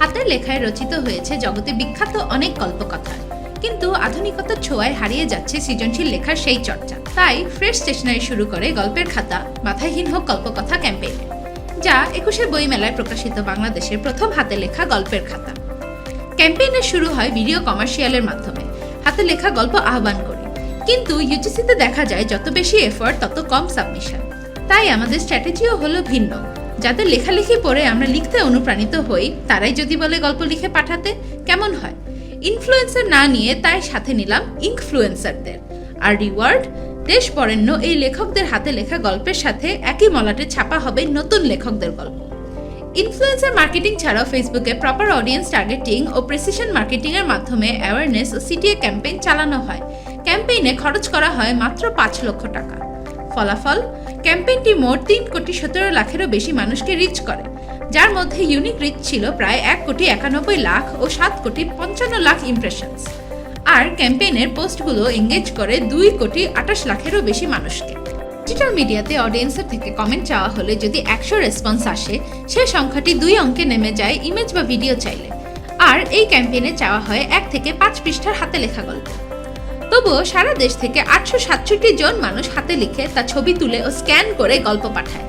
হাতের লেখায় রচিত হয়েছে জগতে বিখ্যাত অনেক গল্পকথা। কিন্তু আধুনিকতার ছোঁয়ায় হারিয়ে যাচ্ছে সৃজনশীল লেখার সেই চর্চা। তাই ফ্রেশ স্টেশনারি শুরু করে গল্পের খাতা, মাথাহীন হোক গল্পকথা ক্যাম্পেইন, যা একুশে বইমেলায় প্রকাশিত বাংলাদেশের প্রথম হাতে লেখা গল্পের খাতা। ক্যাম্পেইনের শুরু হয় ভিডিও কমার্শিয়ালের মাধ্যমে, হাতে লেখা গল্প আহ্বান করি। কিন্তু ইউজিসিতে দেখা যায়, যত বেশি এফোর্ট তত কম সাবমিশন তাই আমাদের স্ট্র্যাটেজিও হলো ভিন্ন। যাদের লেখালেখি পড়ে আমরা লিখতে অনুপ্রাণিত হই, তারাই যদি বলে গল্প লিখে পাঠাতে, কেমন হয়? ইনফ্লুয়েন্সার না নিয়ে তাই সাথে নিলাম ইনফ্লুয়েন্সারদের আর রিওয়ার্ড দেশ বরেণ্য এই লেখকদের হাতে লেখা গল্পের সাথে একই মলাটে ছাপা হবে নতুন লেখকদের গল্প। ইনফ্লুয়েন্সার মার্কেটিং ছাড়াও ফেসবুকে প্রপার অডিয়েন্স টার্গেটিং ও প্রেসিশন মার্কেটিং এর মাধ্যমে অ্যাওয়ারনেস ও সিটিএ ক্যাম্পেইন চালানো হয়। ক্যাম্পেইনে খরচ করা হয় মাত্র পাঁচ লক্ষ টাকা। ফলাফল, ক্যাম্পেইনটি মোট তিন কোটি সতেরো লাখেরও বেশি মানুষকে রিচ করে, যার মধ্যে ইউনিক রিচ ছিল প্রায় এক কোটি একানব্বই লাখ ও সাত কোটি পঞ্চান্ন লাখ ইমপ্রেশনস আর ক্যাম্পেইনের পোস্টগুলো এঙ্গেজ করে দুই কোটি আঠাশ লাখেরও বেশি মানুষকে। ডিজিটাল মিডিয়াতে অডিয়েন্সের থেকে কমেন্ট চাওয়া হলে যদি একশো রেসপন্স আসে, সে সংখ্যাটি দুই অঙ্কে নেমে যায় ইমেজ বা ভিডিও চাইলে। আর এই ক্যাম্পেইনে চাওয়া হয় এক থেকে পাঁচ পৃষ্ঠার হাতে লেখা গল্প। তবুও সারা দেশ থেকে আটশো সাতষট্টি জন মানুষ হাতে লিখে তা ছবি তুলে ও স্ক্যান করে গল্প পাঠায়।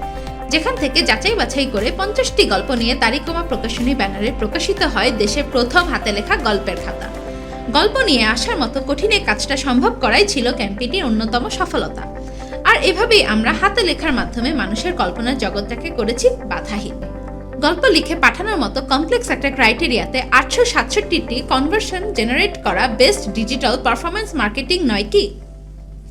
যেখান থেকে যাচাই বাছাই করে পঞ্চাশটি গল্প নিয়ে তারিকমা প্রকাশনী ব্যানারে প্রকাশিত হয় দেশের প্রথম হাতে লেখা গল্পের খাতা। গল্প নিয়ে আসার মতো কঠিন কাজটা সম্ভব করাই ছিল ক্যাম্পেইনটির অন্যতম সফলতা। আর এভাবেই আমরা হাতে লেখার মাধ্যমে মানুষের কল্পনার জগৎটাকে করেছি বাধাহীন। গল্প লিখে পাঠানোর মতো কমপ্লেক্স একটা ক্রাইটেরিয়াতে আটশো সাতষট্টিটি কনভার্সন জেনারেট করা বেস্ট ডিজিটাল পারফরমেন্স মার্কেটিং নয় কি?